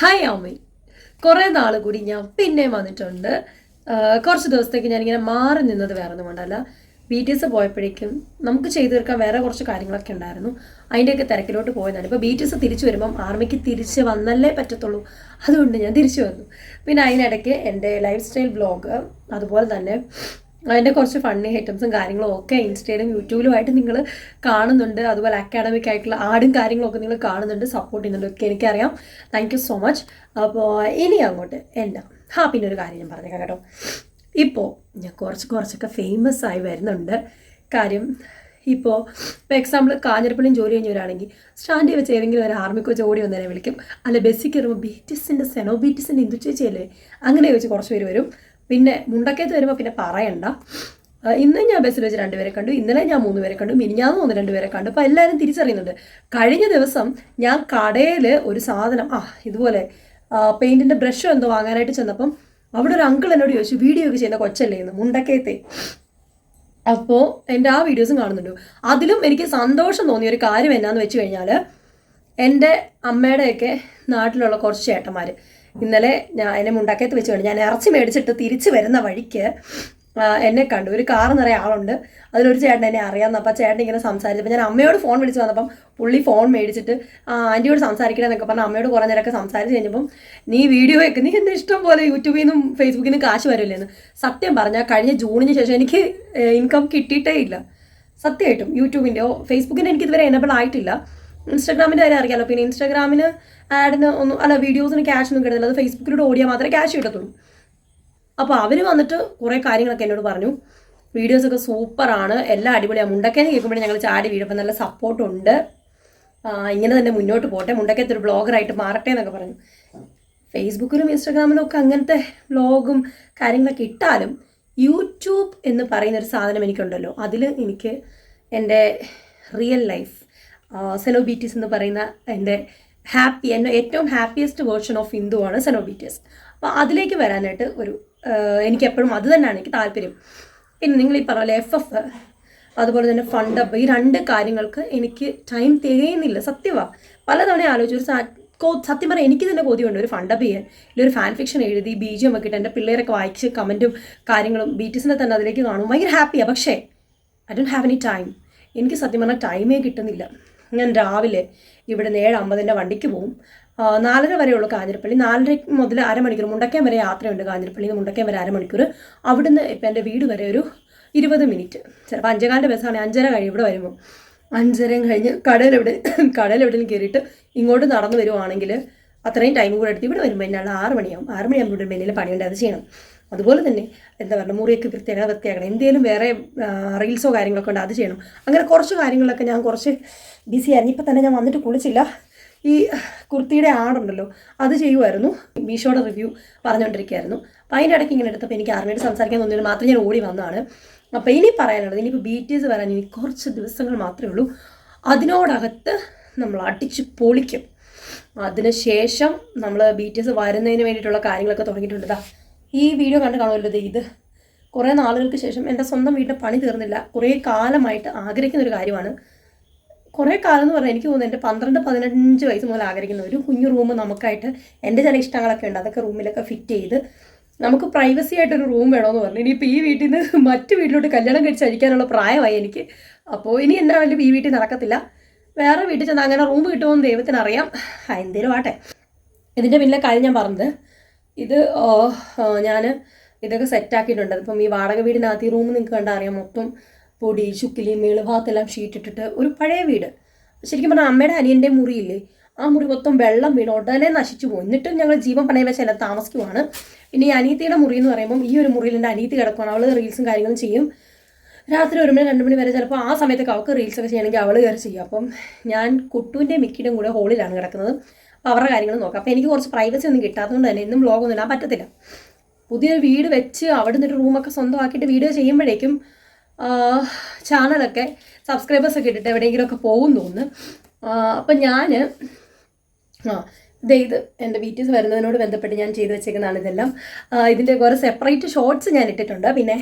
Hi അമ്മി കുറേ നാൾ കൂടി ഞാൻ പിന്നെ വന്നിട്ടുണ്ട്. കുറച്ച് ദിവസത്തേക്ക് ഞാനിങ്ങനെ മാറി നിന്നത് വേറെ ഒന്നും കൊണ്ടല്ല. ബി ടി എസ് പോയപ്പോഴേക്കും നമുക്ക് ചെയ്തു തീർക്കാൻ വേറെ കുറച്ച് കാര്യങ്ങളൊക്കെ ഉണ്ടായിരുന്നു. അതിന്റെയൊക്കെ തിരക്കിലോട്ട് പോയതാണ്. ഇപ്പോൾ ബി ടി എസ് തിരിച്ചു വരുമ്പം ആർമിക്ക് തിരിച്ച് വന്നല്ലേ പറ്റത്തുള്ളൂ. അതുകൊണ്ട് ഞാൻ തിരിച്ചു വന്നു. പിന്നെ അതിനിടയ്ക്ക് എന്റെ ലൈഫ് സ്റ്റൈൽ ബ്ലോഗ് അതുപോലെ തന്നെ അതിന്റെ കുറച്ച് ഫണ്ണി ഐറ്റംസും കാര്യങ്ങളും ഒക്കെ ഇൻസ്റ്റയിലും യൂട്യൂബിലുമായിട്ട് നിങ്ങൾ കാണുന്നുണ്ട്. അതുപോലെ അക്കാഡമിക് ആയിട്ടുള്ള ആടും കാര്യങ്ങളൊക്കെ നിങ്ങൾ കാണുന്നുണ്ട്. സപ്പോർട്ട് ചെയ്യുന്നുണ്ട്. ഒക്കെ എനിക്കറിയാം. താങ്ക് യു സോ മച്ച് അപ്പോൾ ഇനി അങ്ങോട്ട് എല്ലാം. ഹാ പിന്നെ ഒരു കാര്യം ഞാൻ പറഞ്ഞേക്കാം കേട്ടോ. ഇപ്പോൾ ഞാൻ കുറച്ച് കുറച്ചൊക്കെ ഫേമസ് ആയി വരുന്നുണ്ട്. കാര്യം ഇപ്പോൾ ഇപ്പോൾ എക്സാമ്പിൾ കാഞ്ഞിരപ്പള്ളിയും ജോലി കഴിഞ്ഞവരാണെങ്കിൽ സ്റ്റാൻഡിൽ വെച്ച് ഏതെങ്കിലും ഒരു ആർമിക്ക് വെച്ച് ഓടി വന്നതിനെ വിളിക്കും. അല്ല ബസ്സിൽ കയറുമ്പോൾ ബീറ്റിസിന്റെ സെനോ ബീറ്റിസിന്റെ ഇന്ദു ചേച്ചിയല്ലേ അങ്ങനെ ചോദിച്ച് കുറച്ച് പേര് വരും. പിന്നെ മുണ്ടക്കയത്ത് വരുമ്പോൾ പിന്നെ പറയണ്ട. ഇന്ന് ഞാൻ ബസ്സിൽ വെച്ച് രണ്ടുപേരെ കണ്ടു ഇന്നലെ ഞാൻ മൂന്ന് പേരെ കണ്ടു മിനിഞ്ഞാന്ന് ഒന്ന് രണ്ടുപേരെ കണ്ടു. അപ്പോൾ എല്ലാവരും തിരിച്ചറിയുന്നുണ്ട്. കഴിഞ്ഞ ദിവസം ഞാൻ കടയിൽ ഒരു സാധനം ആ ഇതുപോലെ പെയിന്റിന്റെ ബ്രഷ് എന്തോ വാങ്ങാനായിട്ട് ചെന്നപ്പം അവിടെ ഒരു അങ്കിൾ എന്നോട് ചോദിച്ചു വീഡിയോ ഒക്കെ ചെയ്യുന്ന കൊച്ചല്ലേ എന്ന് മുണ്ടക്കയത്തെ? അപ്പോൾ എന്റെ ആ വീഡിയോസും കാണുന്നുണ്ട്. അതിലും എനിക്ക് സന്തോഷം തോന്നിയ ഒരു കാര്യം എന്നാന്ന് വെച്ച് കഴിഞ്ഞാൽ എന്റെ അമ്മയുടെയൊക്കെ നാട്ടിലുള്ള കുറച്ച് ചേട്ടന്മാർ ഇന്നലെ ഞാൻ എന്നെ മുണ്ടാക്കയത്ത് വെച്ച് കണ്ടു ഞാൻ ഇറച്ചി മേടിച്ചിട്ട് തിരിച്ചു വരുന്ന വഴിക്ക് എന്നെ കണ്ടു. ഒരു കാർ നിറയെ ആളുണ്ട്. അതിലൊരു ചേട്ടൻ എന്നെ അറിയാമെന്ന് അപ്പം ചേട്ടൻ ഇങ്ങനെ സംസാരിച്ചപ്പോൾ ഞാൻ അമ്മയോട് ഫോൺ വിളിച്ച് വന്നപ്പം പുള്ളി ഫോൺ മേടിച്ചിട്ട് ആ ആന്റിയോട് സംസാരിക്കണമെന്നൊക്കെ പറഞ്ഞ് അമ്മയോട് കുറേ നേരമൊക്കെ സംസാരിച്ച് കഴിഞ്ഞപ്പം നീ വീഡിയോ ഒക്കെ നീ എന്റെ ഇഷ്ടം പോലെ യൂട്യൂബിൽ നിന്നും ഫേസ്ബുക്കിൽ നിന്നും കാശ് വരില്ലെന്ന് സത്യം പറഞ്ഞാൽ കഴിഞ്ഞ ജൂണിന് ശേഷം എനിക്ക് ഇൻകം കിട്ടിയിട്ടേ ഇല്ല. സത്യമായിട്ടും. യൂട്യൂബിന്റെയോ ഫേസ്ബുക്കിന്റെ എനിക്ക് ഇതുവരെ എനബിൾ ആയിട്ടില്ല. ഇൻസ്റ്റാഗ്രാമിന്റെ കാര്യം അറിയാലോ. പിന്നെ ഇൻസ്റ്റാഗ്രാമിന് ആഡിന് ഒന്നും അല്ല വീഡിയോസിന് ക്യാഷ് ഒന്നും കിട്ടുന്നില്ല. അത് ഫേസ്ബുക്കിലൂടെ ഓടിയാൽ മാത്രമേ ക്യാഷ് കിട്ടത്തുള്ളൂ. അപ്പോൾ അവർ വന്നിട്ട് കുറേ കാര്യങ്ങളൊക്കെ എന്നോട് പറഞ്ഞു. വീഡിയോസൊക്കെ സൂപ്പറാണ് എല്ലാം അടിപൊളിയാണ് മുണ്ടക്കേന്ന് കേൾക്കുമ്പോഴേ ഞങ്ങൾ ചാടി വീഴും. അപ്പം നല്ല സപ്പോർട്ടുണ്ട് ഇങ്ങനെ തന്നെ മുന്നോട്ട് പോട്ടെ. മുണ്ടക്കത്തെ ഒരു ബ്ലോഗറായിട്ട് മാറട്ടെ എന്നൊക്കെ പറഞ്ഞു. ഫേസ്ബുക്കിലും ഇൻസ്റ്റാഗ്രാമിലും ഒക്കെ അങ്ങനത്തെ ബ്ലോഗും കാര്യങ്ങളൊക്കെ ഇട്ടാലും യൂട്യൂബ് എന്ന് പറയുന്ന ഒരു സാധനം എനിക്കുണ്ടല്ലോ. അതിൽ എനിക്ക് എന്റെ റിയൽ ലൈഫ് സെനോബീറ്റീസ് എന്ന് പറയുന്ന എന്റെ ഹാപ്പി എന്റെ ഏറ്റവും ഹാപ്പിയസ്റ്റ് വേർഷൻ ഓഫ് ഹിന്ദു ആണ് സെനോബീറ്റീസ് അപ്പോൾ അതിലേക്ക് വരാനായിട്ട് ഒരു എനിക്ക് എപ്പോഴും അത് തന്നെയാണ് എനിക്ക് താല്പര്യം. പിന്നെ നിങ്ങൾ ഈ പറഞ്ഞ എഫ് എഫ് അതുപോലെ തന്നെ ഫണ്ടപ്പ് ഈ രണ്ട് കാര്യങ്ങൾക്ക് എനിക്ക് ടൈം തികയുന്നില്ല. സത്യമാണ് പലതവണ ആലോചിച്ചു ഒരു സത്യം പറഞ്ഞാൽ എനിക്ക് തന്നെ കൊതിയുണ്ട് ഒരു ഫണ്ടപ്പ് ചെയ്യാൻ. ഇല്ല ഒരു ഫാൻ ഫിക്ഷൻ എഴുതി ബീജിയം ഒക്കെ ഇട്ട് എന്റെ പിള്ളേരൊക്കെ വായിച്ച് കമന്റും കാര്യങ്ങളും ബീറ്റീസിനെ തന്നെ അതിലേക്ക് കാണും. ഭയങ്കര ഹാപ്പിയാണ് പക്ഷേ I don't have any time എനിക്ക് സത്യം പറഞ്ഞാൽ ടൈമേ കിട്ടുന്നില്ല. ഞാൻ രാവിലെ ഇവിടെ നിന്ന് ഏഴ് അമ്പതിന്റെ വണ്ടിക്ക് ആ, നാലര വരെയുള്ളൂ കാഞ്ഞിരപ്പള്ളി. നാലര മുതൽ അരമണിക്കൂർ മുണ്ടക്കയം വരെ യാത്രയുണ്ട് കാഞ്ഞിരപ്പള്ളിയിൽ നിന്ന് മുണ്ടക്കയം വരെ അരമണിക്കൂർ. അവിടുന്ന് ഇപ്പം എന്റെ വീട് വരെ ഒരു ഇരുപത് മിനിറ്റ്. ചിലപ്പോൾ അഞ്ചേകാലിന്റെ ബസ്സാണെങ്കിൽ അഞ്ചര കഴിയും ഇവിടെ വരുമ്പോൾ. അഞ്ചരയും കഴിഞ്ഞ് കടയിലെവിടെ കടയിലെവിടെയും കയറിയിട്ട് ഇങ്ങോട്ട് നടന്നു വരുവാണെങ്കിൽ അത്രയും ടൈം കൂടെ എടുത്ത് ഇവിടെ വരുമ്പോൾ എന്നാൽ ആറ് മണിയാവും. ആറ് മണിയാകുമ്പോൾ ഇവിടെ എന്തെങ്കിലും പണിയുണ്ട്. അത് ചെയ്യണം. അതുപോലെ തന്നെ എന്താ പറയുക മുറിയൊക്കെ വൃത്തിയാക്കണം വൃത്തിയാക്കണം. എന്തെങ്കിലും വേറെ റീൽസോ കാര്യങ്ങളൊക്കെ ഉണ്ട് അത് ചെയ്യണം. അങ്ങനെ കുറച്ച് കാര്യങ്ങളൊക്കെ ഞാൻ കുറച്ച് ബിസി ആയിരുന്നു. ഇപ്പം തന്നെ ഞാൻ വന്നിട്ട് കുളിച്ചില്ല. ഈ കുർത്തിയുടെ ആടുണ്ടല്ലോ അത് ചെയ്യുമായിരുന്നു മീഷോയുടെ റിവ്യൂ പറഞ്ഞുകൊണ്ടിരിക്കുകയായിരുന്നു അപ്പോൾ അതിന്റെ ഇടയ്ക്ക് ഇങ്ങനെ എടുത്തപ്പോൾ എനിക്ക് ആർമിയോട് സംസാരിക്കാൻ തോന്നിയത് മാത്രം ഞാൻ ഓടി വന്നതാണ്. അപ്പോൾ ഇനി പറയാനുള്ളത് ഇനിയിപ്പോൾ ബി ടി എസ് വരാൻ ഇനി കുറച്ച് ദിവസങ്ങൾ മാത്രമേ ഉള്ളൂ. അതിനോടകത്ത് നമ്മൾ അടിച്ച് പൊളിക്കും. അതിനുശേഷം നമ്മൾ ബി ടി എസ് വരുന്നതിന് വേണ്ടിയിട്ടുള്ള കാര്യങ്ങളൊക്കെ തുടങ്ങിയിട്ടുണ്ട്. ഈ വീഡിയോ കണ്ട് കാണുമല്ലോ ഇത്. കുറേ നാളുകൾക്ക് ശേഷം എന്റെ സ്വന്തം വീടിന്റെ പണി തീർന്നില്ല. കുറേ കാലമായിട്ട് ആഗ്രഹിക്കുന്ന ഒരു കാര്യമാണ്. കുറേ കാലം എന്ന് പറഞ്ഞാൽ എനിക്ക് തോന്നുന്നു എന്റെ പന്ത്രണ്ട് പതിനഞ്ച് വയസ്സ് മുതൽ ആഗ്രഹിക്കുന്ന ഒരു കുഞ്ഞു റൂം നമുക്കായിട്ട് എന്റെ ചില ഇഷ്ടങ്ങളൊക്കെ ഉണ്ട്. അതൊക്കെ റൂമിലൊക്കെ ഫിറ്റ് ചെയ്ത് നമുക്ക് പ്രൈവസി ആയിട്ടൊരു റൂം വേണമെന്ന് പറഞ്ഞു. ഇനിയിപ്പോൾ ഈ വീട്ടിൽ നിന്ന് മറ്റു വീട്ടിലോട്ട് കല്യാണം കഴിച്ച് പ്രായമായി എനിക്ക്. അപ്പോൾ ഇനി എന്നാ വലിയ ഈ വീട്ടിൽ നടക്കത്തില്ല. വേറെ വീട്ടിൽ ചെന്ന് അങ്ങനെ റൂം കിട്ടുമെന്ന് ദൈവത്തിന് അറിയാം എന്തേലും ആട്ടെ ഇതിന്റെ പിന്നിലെ കാര്യം ഞാൻ പറഞ്ഞത് ഇത് ഞാൻ ഇതൊക്കെ സെറ്റാക്കിയിട്ടുണ്ട് അതിപ്പം ഈ വാടക വീടിനകത്ത് ഈ റൂം നിങ്ങൾക്ക് കണ്ടാൽ അറിയാം. മൊത്തം പൊടി ചുക്കിലി മേളുഭാഗത്തെല്ലാം ഷീറ്റ് ഇട്ടിട്ട് ഒരു പഴയ വീട്. ശരിക്കും പറഞ്ഞാൽ അമ്മയുടെ അനിയന്റെ മുറിയില്ലേ ആ മുറി മൊത്തം വെള്ളം വീണ് ഉടനെ നശിച്ചു പോകും എന്നിട്ടും ഞങ്ങൾ ജീവൻ പണയം വെച്ച് എല്ലാം താമസിക്കുവാണ്. ഈ അനീത്തിയുടെ മുറി എന്ന് പറയുമ്പം ഈ ഒരു മുറിയിൽ എന്റെ അനീത്തി കിടക്കുവാണ്. അവൾ റീൽസും കാര്യങ്ങളും ചെയ്യും. രാത്രി ഒരു മണി രണ്ട് മണി വരെ ചിലപ്പോൾ ആ സമയത്തൊക്കെ അവൾക്ക് റീൽസൊക്കെ ചെയ്യണമെങ്കിൽ അവൾ കയറി ചെയ്യും. അപ്പം ഞാൻ കുട്ടുവിന്റെ മിക്കിയുടെയും കൂടെ ഹോളിലാണ് കിടക്കുന്നത്. അവരുടെ കാര്യങ്ങൾ നോക്കാം. അപ്പോൾ എനിക്ക് കുറച്ച് പ്രൈവസി ഒന്നും കിട്ടാത്തതുകൊണ്ട് തന്നെ ഇന്നും വ്ളോഗൊന്നും ഇടാൻ പറ്റത്തില്ല. പുതിയൊരു വീട് വെച്ച് അവിടെ നിന്നൊരു റൂമൊക്കെ സ്വന്തമാക്കിയിട്ട് വീഡിയോ ചെയ്യുമ്പോഴേക്കും ചാനലൊക്കെ സബ്സ്ക്രൈബേഴ്സൊക്കെ ഇട്ടിട്ട് എവിടെയെങ്കിലുമൊക്കെ പോകും തോന്നുന്നു. അപ്പം ഞാൻ ആ ദേ ഇത് എന്റെ വീറ്റീസ് വരുന്നതിനോട് ബന്ധപ്പെട്ട് ഞാൻ ചെയ്തു വെച്ചേക്കുന്നതാണ് ഇതെല്ലാം. ഇതിന്റെ കുറേ സെപ്പറേറ്റ് ഷോർട്സ് ഞാൻ ഇട്ടിട്ടുണ്ട്. പിന്നെ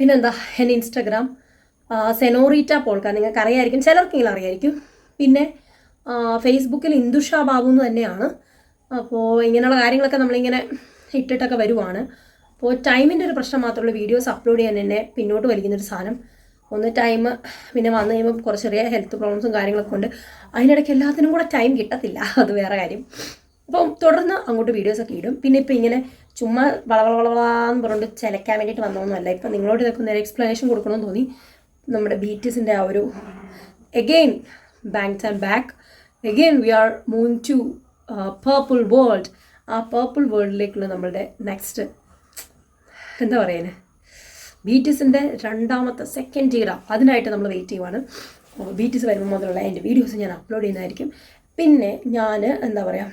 പിന്നെന്താ? എന്റെ ഇൻസ്റ്റാഗ്രാം സെനോറീറ്റ പോൾക്ക നിങ്ങൾക്ക് അറിയായിരിക്കും ചിലർക്കെങ്കിലും അറിയായിരിക്കും. പിന്നെ ഫേസ്ബുക്കിൽ ഇന്ദുഷ ബാബു എന്ന് തന്നെയാണ്. അപ്പോൾ ഇങ്ങനെയുള്ള കാര്യങ്ങളൊക്കെ നമ്മളിങ്ങനെ ഇട്ടിട്ടൊക്കെ വരുവാണ്. അപ്പോൾ ടൈമിന്റെ ഒരു പ്രശ്നം മാത്രമുള്ള വീഡിയോസ് അപ്ലോഡ് ചെയ്യാൻ എന്നെ പിന്നോട്ട് വലിക്കുന്നൊരു സാധനം. ഒന്ന് ടൈം പിന്നെ വന്നു കഴിയുമ്പോൾ കുറച്ച് ചെറിയ ഹെൽത്ത് പ്രോബ്ലംസും കാര്യങ്ങളൊക്കെ ഉണ്ട്. അതിനിടയ്ക്ക് എല്ലാത്തിനും കൂടെ ടൈം കിട്ടത്തില്ല. അത് വേറെ കാര്യം. അപ്പോൾ തുടർന്ന് അങ്ങോട്ട് വീഡിയോസൊക്കെ ഇടും. പിന്നെ ഇപ്പോൾ ഇങ്ങനെ ചുമ്മാ വളവളവളവളാന്ന് പറഞ്ഞുകൊണ്ട് ചിലക്കാൻ വേണ്ടിയിട്ട് വന്നതൊന്നുമല്ല ഇപ്പം നിങ്ങളോട് ഇതൊക്കെ നേരെ എക്സ്പ്ലനേഷൻ കൊടുക്കണമെന്ന് തോന്നി. നമ്മുടെ ബീറ്റിസിന്റെ ആ ഒരു again banks back. Again, we are moving to uh, purple world. ആ പേർപ്പിൾ വേൾഡിലേക്കുള്ള നമ്മളുടെ നെക്സ്റ്റ് എന്താ പറയുന്നത് ബി ടി എസിന്റെ രണ്ടാമത്തെ സെക്കൻഡ് ഇയർ അതിനായിട്ട് നമ്മൾ വെയിറ്റ് ചെയ്യുവാണ്. ബി ടി എസ് വരുമ്പോൾ മുതലുള്ള എന്റെ വീഡിയോസ് ഞാൻ അപ്ലോഡ് ചെയ്യുന്നതായിരിക്കും. പിന്നെ ഞാൻ എന്താ പറയുക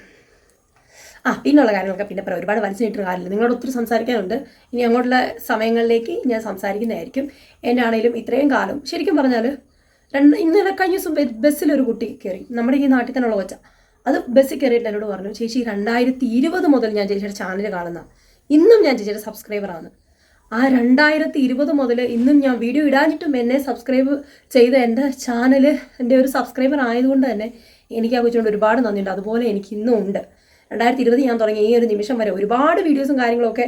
ആ പിന്നുള്ള കാര്യങ്ങളൊക്കെ പിന്നെ പറയാം. ഒരുപാട് വലിച്ചിട്ട് കാര്യമില്ല. നിങ്ങളോട് ഒത്തിരി സംസാരിക്കാനുണ്ട്. ഇനി അങ്ങോട്ടുള്ള സമയങ്ങളിലേക്ക് ഞാൻ സംസാരിക്കുന്നതായിരിക്കും. എന്റെ ആണെങ്കിലും ഇത്രയും കാലം ശരിക്കും പറഞ്ഞാൽ രണ്ട് ഇന്നലെ കഴിഞ്ഞ ദിവസം ബസ്സിലൊരു കുട്ടി കയറി നമ്മുടെ ഈ നാട്ടിൽ തന്നെയുള്ള കൊച്ച. അത് ബസ്സിൽ കയറിയിട്ട് എന്നോട് പറഞ്ഞു ചേച്ചി രണ്ടായിരത്തി ഇരുപത് മുതൽ ഞാൻ ചേച്ചിയുടെ ചാനൽ കാണുന്ന. ഇന്നും ഞാൻ ചേച്ചിയുടെ സബ്സ്ക്രൈബറാണ് ആ രണ്ടായിരത്തി ഇരുപത് മുതൽ ഇന്നും ഞാൻ വീഡിയോ ഇടാഞ്ഞിട്ടും എന്നെ സബ്സ്ക്രൈബ് ചെയ്ത എന്റെ ചാനൽ എന്റെ ഒരു സബ്സ്ക്രൈബർ ആയതുകൊണ്ട് തന്നെ എനിക്ക് ആ കൊച്ചുകൊണ്ട് ഒരുപാട് നന്ദിയുണ്ട്. അതുപോലെ എനിക്ക് ഇന്നും ഉണ്ട്. രണ്ടായിരത്തി ഇരുപത് ഞാൻ തുടങ്ങിയ ഈ ഒരു നിമിഷം വരെ ഒരുപാട് വീഡിയോസും കാര്യങ്ങളൊക്കെ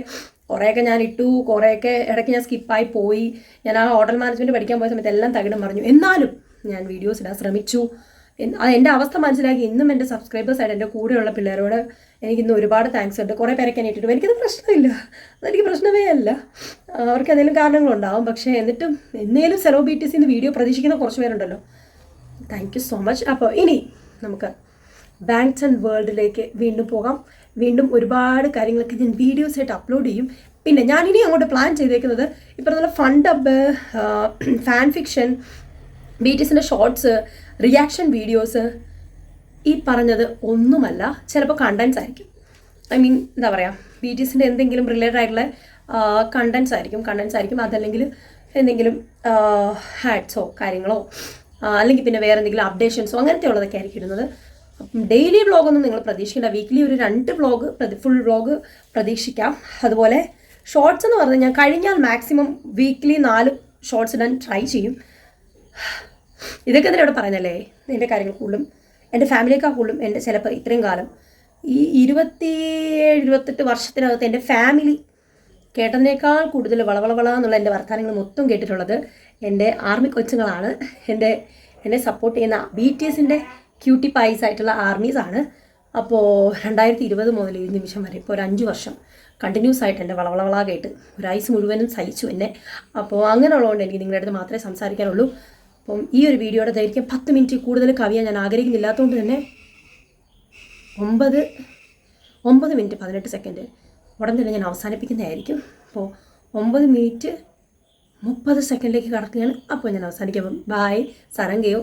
കുറേയൊക്കെ ഞാൻ ഇട്ടു കുറേയൊക്കെ ഇടയ്ക്ക് ഞാൻ സ്കിപ്പായി പോയി. ഞാൻ ആ ഹോട്ടൽ മാനേജ്മെന്റ് പഠിക്കാൻ പോയ സമയത്ത് എല്ലാം തകിടം പറഞ്ഞു എന്നാലും ഞാൻ വീഡിയോസ് ഇടാൻ ശ്രമിച്ചു. എന്റെ അവസ്ഥ മനസ്സിലാക്കി ഇന്നും എന്റെ സബ്സ്ക്രൈബേഴ്സ് ആയിട്ട് എന്റെ കൂടെയുള്ള പിള്ളേരോട് എനിക്ക് ഇന്ന് ഒരുപാട് താങ്ക്സ് ഉണ്ട്. കുറേ പേരൊക്കെ എന്നെ ഇട്ടിട്ട് എനിക്കത് പ്രശ്നമില്ല. അതെനിക്ക് പ്രശ്നമേ അല്ല. അവർക്ക് എന്തെങ്കിലും കാരണങ്ങളുണ്ടാവും പക്ഷേ എന്നിട്ടും എന്നേലും സെലിബ്രിറ്റീസിൽ നിന്ന് വീഡിയോ പ്രതീക്ഷിക്കുന്ന കുറച്ച് പേരുണ്ടല്ലോ. താങ്ക് യു സോ മച്ച് അപ്പോൾ ഇനി നമുക്ക് ബാങ്ക്സ് ആൻഡ് വേൾഡിലേക്ക് വീണ്ടും പോകാം. വീണ്ടും ഒരുപാട് കാര്യങ്ങളൊക്കെ ഞാൻ വീഡിയോസ് ആയിട്ട് അപ്ലോഡ് ചെയ്യും. പിന്നെ ഞാൻ ഇനി അങ്ങോട്ട് പ്ലാൻ ചെയ്തേക്കുന്നത് ഇപ്പം നല്ല ഫണ്ട് അബ് ഫാൻ ഫിക്ഷൻ ബി ടി എസിന്റെ ഷോർട്സ് റിയാക്ഷൻ വീഡിയോസ് ഈ പറഞ്ഞത് ഒന്നുമല്ല. ചിലപ്പോൾ കണ്ടൻസ് ആയിരിക്കും. ഐ മീൻ എന്താ പറയുക ബി ടി എസിന്റെ എന്തെങ്കിലും റിലേറ്റഡ് ആയിട്ടുള്ള കണ്ടൻസ് ആയിരിക്കും. കണ്ടൻസ് ആയിരിക്കും. അതല്ലെങ്കിൽ എന്തെങ്കിലും ഹാഡ്സോ കാര്യങ്ങളോ അല്ലെങ്കിൽ പിന്നെ വേറെ എന്തെങ്കിലും അപ്ഡേഷൻസോ അങ്ങനത്തെ ഉള്ളതൊക്കെ ആയിരിക്കും ഇടുന്നത്. ഡെയിലി വ്ളോഗൊന്നും നിങ്ങൾ പ്രതീക്ഷിക്കേണ്ട. വീക്കിലി ഒരു രണ്ട് വ്ളോഗ് ഫുൾ വ്ളോഗ് പ്രതീക്ഷിക്കാം. അതുപോലെ ഷോർട്സ് എന്ന് പറഞ്ഞാൽ ഞാൻ കഴിഞ്ഞാൽ മാക്സിമം വീക്കിലി നാല് ഷോർട്സ് ഞാൻ ട്രൈ ചെയ്യും. ഇതൊക്കെ തന്നെ ഇവിടെ പറയുന്നല്ലേ? എന്റെ കാര്യങ്ങൾ കൂടുതലും എന്റെ ഫാമിലിയേക്കാൾ കൂടുതലും എന്റെ ചിലപ്പോൾ ഇത്രയും കാലം. ഈ ഇരുപത്തിയേഴ് ഇരുപത്തെട്ട് വർഷത്തിനകത്ത് എന്റെ ഫാമിലി കേട്ടതിനേക്കാൾ കൂടുതൽ വളവളവള എന്നുള്ള എന്റെ വർത്തമാനങ്ങൾ മൊത്തം കേട്ടിട്ടുള്ളത് എന്റെ ആർമി കൊച്ചുങ്ങളാണ്. എന്റെ എന്നെ സപ്പോർട്ട് ചെയ്യുന്ന ബി ടി എസിന്റെ ക്യൂട്ടി പൈസ് ആയിട്ടുള്ള ആർമീസ് ആണ്. അപ്പോൾ രണ്ടായിരത്തി ഇരുപത് മുതൽ ഈ നിമിഷം വരെ ഇപ്പോൾ ഒരു അഞ്ച് വർഷം കണ്ടിന്യൂസ് ആയിട്ട് എന്റെ വളവളവളാ കേട്ട് ഐസ് മുഴുവനും സഹിച്ചു എന്നെ. അപ്പോൾ അങ്ങനെയുള്ളതുകൊണ്ട് എനിക്ക് നിങ്ങളുടെ അടുത്ത് മാത്രമേ സംസാരിക്കാനുള്ളൂ. അപ്പം ഈ ഒരു വീഡിയോയുടെ ദൈർഘ്യം പത്ത് മിനിറ്റ് കൂടുതൽ കവിയാൻ ഞാൻ ആഗ്രഹിക്കുന്നില്ലാത്തതുകൊണ്ട് തന്നെ ഒമ്പത് ഒമ്പത് മിനിറ്റ് പതിനെട്ട് സെക്കൻഡ് ഉടൻ തന്നെ ഞാൻ അവസാനിപ്പിക്കുന്നതായിരിക്കും. അപ്പോൾ ഒമ്പത് മിനിറ്റ് മുപ്പത് സെക്കൻഡിലേക്ക് കടക്കുകയാണ്. അപ്പോൾ ഞാൻ അവസാനിക്കാം. ബായ് സരംഗയോ.